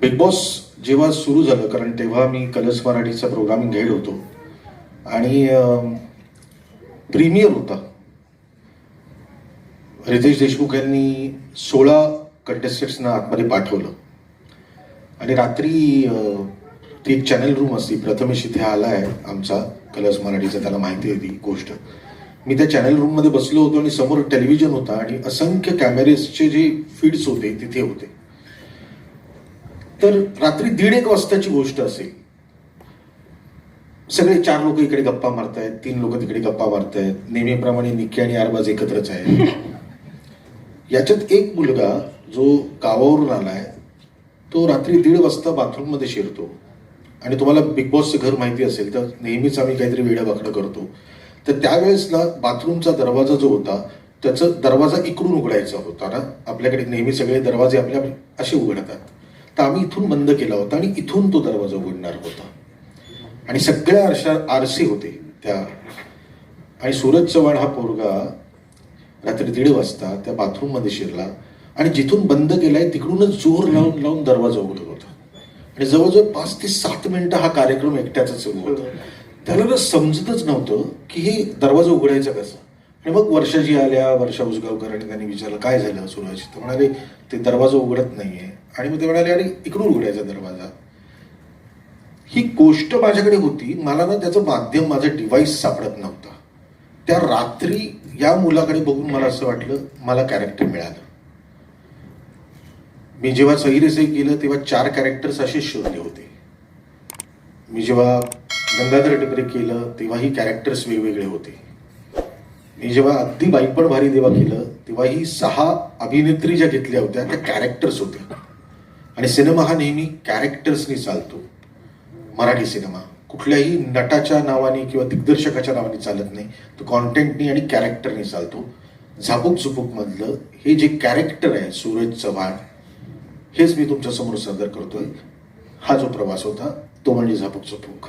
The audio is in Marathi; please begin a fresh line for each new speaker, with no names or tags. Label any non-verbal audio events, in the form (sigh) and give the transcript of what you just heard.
बिग बॉस जेव्हा सुरू झालं कारण तेव्हा मी कलर्स मराठीचा प्रोग्रामिंग हेड होतो. आणि प्रीमियर होता. रितेश देशमुख यांनी सोळा कंटेस्टंट्सना आतमध्ये पाठवलं. आणि रात्री ती एक चॅनल रूम असती प्रथमेश इथे आला आहे आमचा कलर्स मराठीचा त्याला माहिती होती गोष्ट. मी त्या चॅनल रूममध्ये बसलो होतो आणि समोर टेलिव्हिजन होता आणि असंख्य कॅमेरेसचे जे फीड्स होते तिथे होते. तर रात्री दीड एक वाजताची गोष्ट असेल. सगळे चार लोक इकडे गप्पा मारतायत तीन लोक तिकडे गप्पा मारतायत. नेहमीप्रमाणे निक्की आणि अरबाज एकत्रच आहे (laughs) याच्यात एक मुलगा जो गावावरून आलाय तो रात्री दीड वाजता बाथरूममध्ये शिरतो. आणि तुम्हाला बिग बॉसचं घर माहिती असेल तर नेहमीच आम्ही काहीतरी वेडं वाकडं करतो. तर त्यावेळेस ना बाथरूमचा दरवाजा जो होता त्याचा दरवाजा इकडून उघडायचा होता ना? आपल्याकडे नेहमी सगळे दरवाजे आपल्या असे उघडतात. तर आम्ही इथून बंद केला होता आणि इथून तो दरवाजा उघडणार होता. आणि सगळ्या आरशा आरसे होते त्या. आणि सूरज चव्हाण हा पोरगा रात्री दीड वाजता त्या बाथरूममध्ये शिरला आणि जिथून बंद केलाय तिकडूनच जोर लावून लावून दरवाजा उघडत होता. आणि जवळजवळ पाच ते सात मिनिटं हा कार्यक्रम एकट्याचा सुरू होता. त्याला ना समजतच नव्हतं की हे दरवाजा उघडायचा कसा. आणि मग वर्षाजी आल्या वर्षा उसगावकर आणि त्यांनी विचारलं काय झालं? सूरज तर म्हणाले ते दरवाजा उघडत नाहीये. आणि मग ते म्हणाले आणि इकडून उघडायचा दरवाजा. ही गोष्ट माझ्याकडे होती. मला ना त्याचं माध्यम माझं डिव्हाइस सापडत नव्हता. त्या रात्री या मुलाकडे बघून मला असं वाटलं मला कॅरेक्टर मिळालं. मी जेव्हा सही केलं तेव्हा चार कॅरेक्टर्स असे शोधले होते. मी जेव्हा गंगाधर टिपरे केलं तेव्हाही कॅरेक्टर्स वेगवेगळे होते. मी जेव्हा अगदी बाईपण भारी देवा केलं तेव्हा ही सहा अभिनेत्री ज्या घेतल्या होत्या त्या कॅरेक्टर्स होत्या. आणि सिनेमा हा नेहमी कॅरेक्टर्सनी चालतो. मराठी सिनेमा. कुठल्याही नटाच्या नावाने किंवा दिग्दर्शकाच्या नावाने चालत नाही. तो कॉन्टेंटनी आणि कॅरेक्टरनी चालतो. झापूक झुपूकमधलं हे जे कॅरेक्टर आहे सूरज चव्हाण हेच मी तुमच्यासमोर सादर करतोय. हा जो प्रवास होता तो म्हणजे झापूक झुपूक